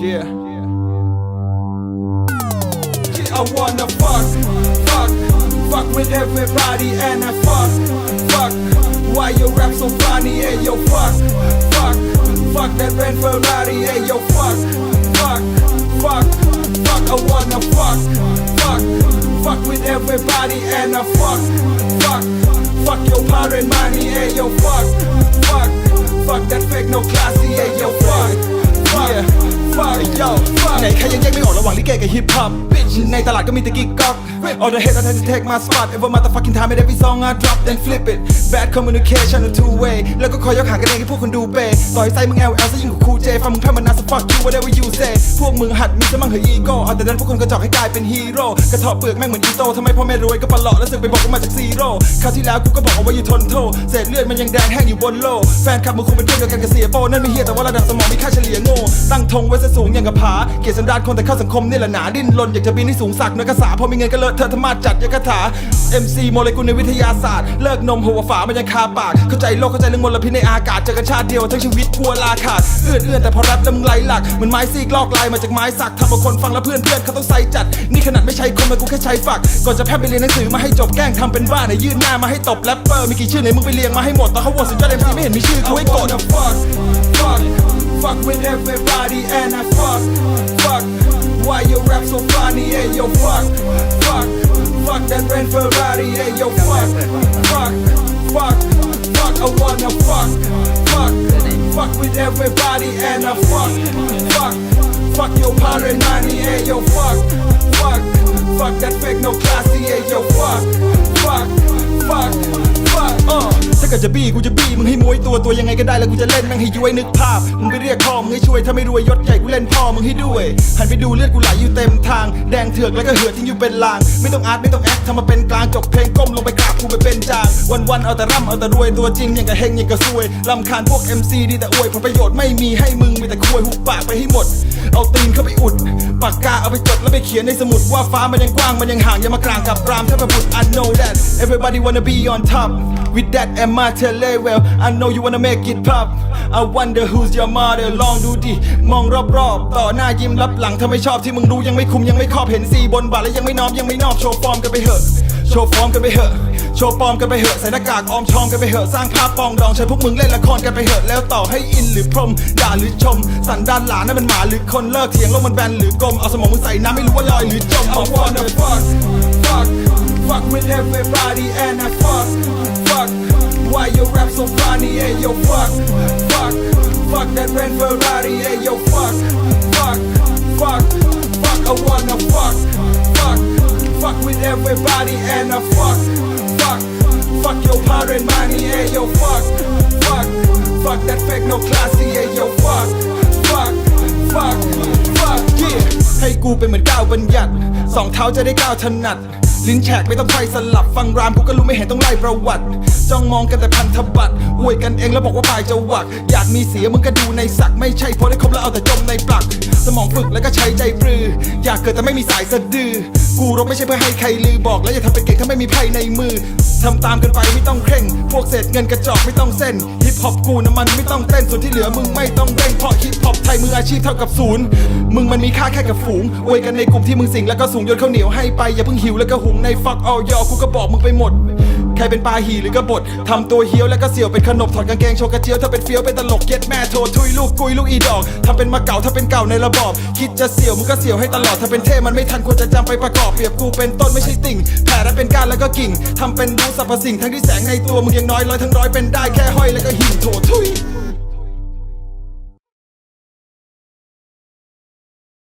Yeah. I wanna fuck, fuck, fuck with everybody and I fuck, fuck. Why you rap so funny? Hey yo, fuck, fuck, fuck that Ben Ferrari. Hey yo, fuck, fuck, fuck, fuck. I wanna fuck, fuck, fuck with everybody and I fuck, fuck, fuck your power and money. Hey yo, fuck, fuck, fuck that fake no classy. Hey yo, fuck, fuck. Yeah. Fuck, yo, ไหนใครยังแยกไม่ออกระหว่างลิเกกับฮิปฮอปในตลาดก็มีแต่กิ๊กก๊อก All the hate I tend to take my spot Every motherfucking time and every song I drop then flip it Bad communication a two way แล้วก็คอยยกหางกันเองให้พวกคนดูเปย์ต่อยไส้มึง LL ซะยิ่งกว่าครูเจฟังมึงแพ้มันนาส fuck you whatever you say พวกมึงหัดมีสมั่งเหอะอีโก้เอาแต่ดันพวกคนกระจอกให้กลายเป็นฮีโร่กระเทาะเปลือกแม่งเหมือนอีโต้ทำไมพ่อแม่รวยก็ปลาะแล้วสึกไปบอกว่ามาจากซีโร่คราวที่แล้วกูก็บอกเอาไว้อยู่ทนโทเศษเลือดมันยังแดงแห้งอยู่บนโลกแฟนคลับมึงคงเป็นเพื่อนเดียวกันกับเสียโปนั่นไม่เฮียแต่ว่าระดับสมองมีค่าเฉลี่ยโง่ตั้งธงไว้ซะสูงอย่างกับผา เกียรติสันดานคนแต่เข้าสังคมนี่แหละหนาดิ้นรนอยากจะบินให้สูงสักนักกษาพอมีเงินก็เลอะเทอธรรมาจัดยังกถา MC โมเลกุลในวิทยาศาสตร์ เลิกนมหัวฝามันยังคาปาก เข้าใจโลกเข้าใจเรื่องมลพิษในอากาศเจอกันชาติเดียวทั้งชีวิตกลัวลาขาดเอื้อนเอื้อนแต่พอแรปแล้วมึงไหลหลักเหมือนไม้ซีกลอกลายมาจากไม้สักทำเอาคนฟังแล้วเพื่อนเพื่อนเขาต้องใส่จัด นี่ขนาดไม่ใช่คนมันกูแค่ใช้ฝัก ก่อนจะแพร่ไปเรียนหนังสือมาให้จบแกล้งทำเป็นบ้าไหนยื่นหน้ามาให้ตบแรปเปอร์มีกี่ชื่อไหนมึงไปเรียงมาให้หมดตอนเขาโหวตสุดยอด MC ไม่เห็นมีชื่อกูให้กด fuck, with everybody and I fuck, fuck. Why you rap so funny? Hey yo, fuck, fuck, fuck that Ren Ferrari. Hey yo, fuck, fuck, fuck, fuck. I wanna fuck, fuck, fuck with everybody and I fuck, fuck, fuck your parent ี้มึงให้มวยตัวตัวยังไงก็ได้แล้วกูจะเล่นแม่งให้ย้วยนึกภาพมึงไปเรียกพ่อมึงให้ช่วยถ้าไม่รวยยศใหญ่กูเล่นพ่อมึงให้ด้วยหันไปดูเลือดกูไหลอยู่เต็มทาง แดงเถือกแล้วก็เหือดทิ้งอยู่เป็นลาง ไม่ต้องอาร์ตไม่ต้องแอคทำมาเป็นกลางจบเพลงก้มลงไปกราบกูไปเป็นจางวันวันๆเอาแต่ร่ำเอาแต่รวยตัวจริงอย่างกับเฮงอย่างกับซวยลำคาญพวก MC ดีแต่อวยผลประโยชน์ไม่มีให้มึงมีแต่คุยหุบปากไปให้หมด เอาตีนเข้าไปอุดปากกาเอาไปจดแล้วไปเขียนในสมุดว่าฟ้ามันยังกว้างมันยังห่างอย่ามากลางกับรามถ้าปบุตร I know that everybody wanna be on top with that and my tele well I know you wanna make it pop I wonder who's your mother ลองดูดิ มองรอบๆ ต่อหน้ายิ้มรับหลังถ้าไม่ชอบที่มึงรู้ยังไม่คุมยังไม่ครอบเห็นสีบนบาทแล้วยังไม่น้อมยังไม่นอบโชว์ฟอร์มกันไปเหอะโชว์ฟอร์มกันไปเหอะโชว์ปลอมกันไปเหอะใส่หน้ากากออมชอมกันไปเหอะสร้างภาพปองดองใช้พวกมึงเล่นละครกันไปเหอะแล้วต่อให้อินหรือพรมด่าหรือชม สันดานหลานนั่นมันหมาหรือคนเลิกเถียงโลกมันแบนหรือกลมเอาสมองมึงใส่น้ำไม่รู้ว่าลอยหรือจม I เอา wanna fuck, fuck, fuck with everybody and I fuck, so funny? Hey yo, fuck, fuck, fuck that Ren Ferrari. Hey yo, fuck, fuck, fuck, fuck. I wanna fuck, fuck, fuck with everybody and I fuck, fuck, fuck your parent money. Hey yo, fuck, fuck, fuck that fake no classy. Hey yo, fuck, fuck, fuck, fuck. Yeah. ให้กูเป็นเหมือนก้าวบัญญัติสองเท้าจะได้ก้าวถนัดลิ้นแฉกไม่ต้องไฟสลับฟังรามกูก็รู้ไม่เห็นต้องไล่ประวัติ จ้องมองกันแต่พันธบัตรอวยกันเองแล้วบอกว่าปลายจะหวัก อยากมีเสียมึงก็ดูในสัก ไม่ใช่พราะได้ครบแล้วเอาแต่จมในปลัก สมองฝึกแล้วก็ใช้ใจปรือ อยากเกิดแต่ไม่มีสายสะดือ กูรบไม่ใช่เพื่อให้ใครลือบอกแล้วอย่าทำเป็นเก่งถ้าไม่มีไพ่ในมือทำตามกันไปไม่ต้องเคร่ง พวกเศษเงินกระจอกไม่ต้องเส้น ฮิปฮอปกูน้ำมันไม่ต้องเต้น ส่วนที่เหลือมึงไม่ต้องเร่ง เพราะฮิปฮอปไทยมืออาชีพเท่ากับศูนย์ มึงมันมีค่าแค่กับฝูงอวยกันในกลุ่มที่มึงสิงแล้วก็สูงยนข้าวเหนียวให้ไปอย่าเพิ่งหิวแล้วก็หุงในฟักเอายอกูก็บอกมึงไปหมด ใครเป็นปลาหีหรือกระบดทำตัวเฮี้ยวแล้วก็เสี่ยวเป็นขนบถอดกางเกงโชว์กระเจียวถ้าเป็นเฟี้ยวเป็นตลกเย็ดแม่โทรทุยลูกกุยลูกอีดอกทำเป็นมาเก่าถ้าเป็นเก่าในระบอบ คิดจะเสี่ยวมึงก็เสี่ยวให้ตลอดถ้าเป็นเท่มันไม่ทันควรจะจำไปประกอบเปรียบกูเป็นต้นไม่ใช่ติ่งแผ่และเป็นก้านแล้วก็กิ่งทำเป็นรู้สรรพสิ่งทั้งที่แสงในตัวมึงยังน้อยร้อยทั้งร้อยเป็นได้แค่ห้อยแล้วก็หิ่งโถทุย